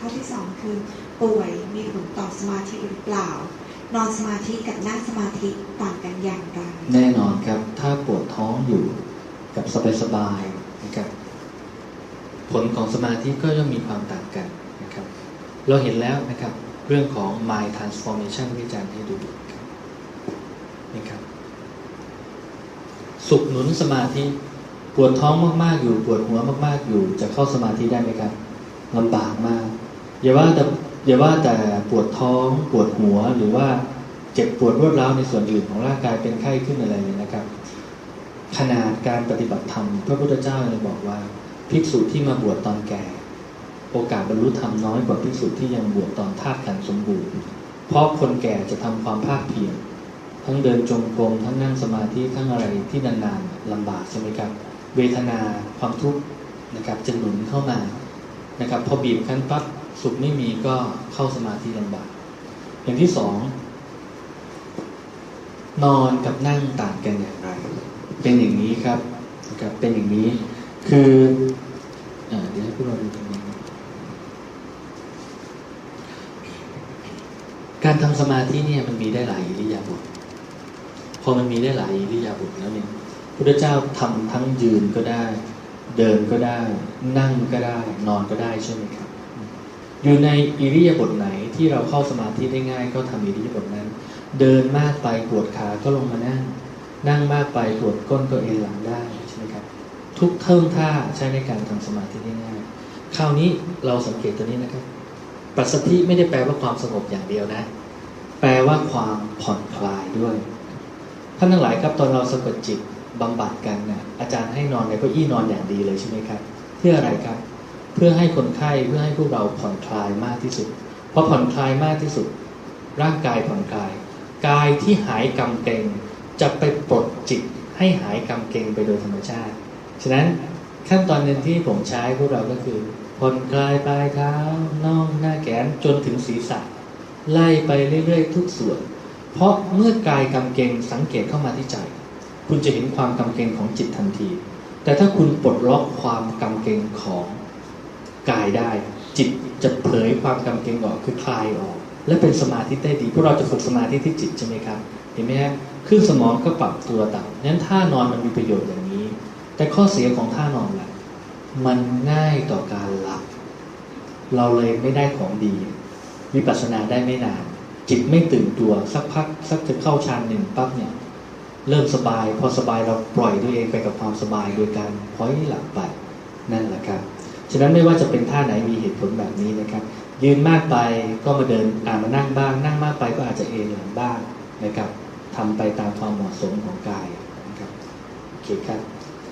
ข้อที่สองคือ ป่วยมีผลต่อสมาธิหรือเปล่า นอนสมาธิกับนั่งสมาธิต่างกันอย่างไรแน่นอนครับถ้าปวดท้องอยู่กับสบายๆนะครับผลของสมาธิก็ย่อมมีความต่างกันนะครับ เราเห็นแล้วนะครับเรื่องของ mind transformation ที่อาจารย์ให้ดูนี่ครับ สุขหนุนสมาธิ ปวดท้องมากๆอยู่ ปวดหัวมากๆอยู่ จะเข้าสมาธิได้ไหมครับลำบากมาก อย่าว่าแต่อย่าว่าแต่ปวดท้องปวดหัวหรือว่าเจ็บปวดรวดร้าวในส่วนอื่นของร่างกายเป็นไข้ขึ้นอะไรเลยนะครับ ขนาดการปฏิบัติธรรมพระพุทธเจ้าเลยบอกว่า ภิกษุที่มาบวชตอนแก่ โอกาสบรรลุธรรมน้อยกว่าภิกษุที่ยังบวชตอนธาตุขันสมบูรณ์ เพราะคนแก่จะทำความภาคเพียรทั้งเดินจงกรมทั้งนั่งสมาธิทั้งอะไรที่นานๆลำบากใช่ไหมครับ เวทนาความทุกข์นะครับจะหนุนเข้ามา นะครับพอบีบคั้นปั๊บสุขไม่มีก็เข้าสมาธิลำบากอย่างที่สองนอนกับนั่งต่างกันอย่างไร เป็นอย่างนี้ครับนะครับเป็นอย่างนี้ คืออเดี๋ยวให้พวกเราดูตรงนี้การทำสมาธิเนี่ยมันมีได้หลายอิริยาบถพอมันมีได้หลายอิริยาบถแล้วเนี่ยพุทธเจ้าทำทั้งยืนก็ได้ เดินก็ได้ นั่งก็ได้ นอนก็ได้ใช่ไหมครับ อยู่ในอิริยาบถไหนที่เราเข้าสมาธิได้ง่าย ก็ทำอิริยาบถนั้น เดินมากไปปวดขาก็ลงมานั่ง นั่งมากไปปวดก้นก็เอนหลังได้ใช่ไหมครับ ทุกเทิงท่าใช้ในการทำสมาธิได้ง่าย คราวนี้เราสังเกตตัวนี้นะครับ ปัสสธิไม่ได้แปลว่าความสงบอย่างเดียวนะ แปลว่าความผ่อนคลายด้วย ท่านทั้งหลายครับตอนเราสะกดจิตบำบัดกันนะอาจารย์ให้นอนในเก้าอี้นอนอย่างดีเลยใช่ไหมครับ เพื่ออะไรครับ เพื่อให้คนไข้เพื่อให้พวกเราผ่อนคลายมากที่สุดพอผ่อนคลายมากที่สุด ร่างกายผ่อนคลาย กายที่หายกำเกรงจะไปปลดจิตให้หายกำเกรงไปโดยธรรมชาติ ฉะนั้นขั้นตอนหนึ่งที่ผมใช้พวกเราก็คือผ่อนคลายปลายเท้าน่องหน้าแขนจนถึงศีรษะ ไล่ไปเรื่อยๆ ทุกส่วน เพราะเมื่อกายกำเกงสังเกตเข้ามาที่ใจ คุณจะเห็นความกำเกงของจิตทันที แต่ถ้าคุณปลดล็อกความกำเกงของกายได้ จิตจะเผยความกำเกงออกคือคลายออก และเป็นสมาธิได้ดีพวกเราจะฝึกสมาธิที่จิตใช่ไหมครับ เห็นไหมฮะคลื่นสมองก็ปรับตัวต่ำนั้นท่านอนมันมีประโยชน์อย่างนี้ แต่ข้อเสียของท่านอนแหละมันง่ายต่อการหลับ เราเลยไม่ได้ของดีวิปัสนาได้ไม่นาน จิตไม่ตื่นตัวสักพักสักจะเข้าฌานหนึ่งปั๊บเนี่ย เริ่มสบาย พอสบายเราปล่อยตัวเองไปกับความสบายโดยการพลอยหลับไปนั่นแหละครับฉะนั้นไม่ว่าจะเป็นท่าไหนมีเหตุผลแบบนี้นะครับ ยืนมากไปก็มาเดินอ่ามานั่งบ้าง นั่งมากไปก็อาจจะเอนหลังบ้างนะครับทำไปตามความเหมาะสมของกายนะครับโอเคครับ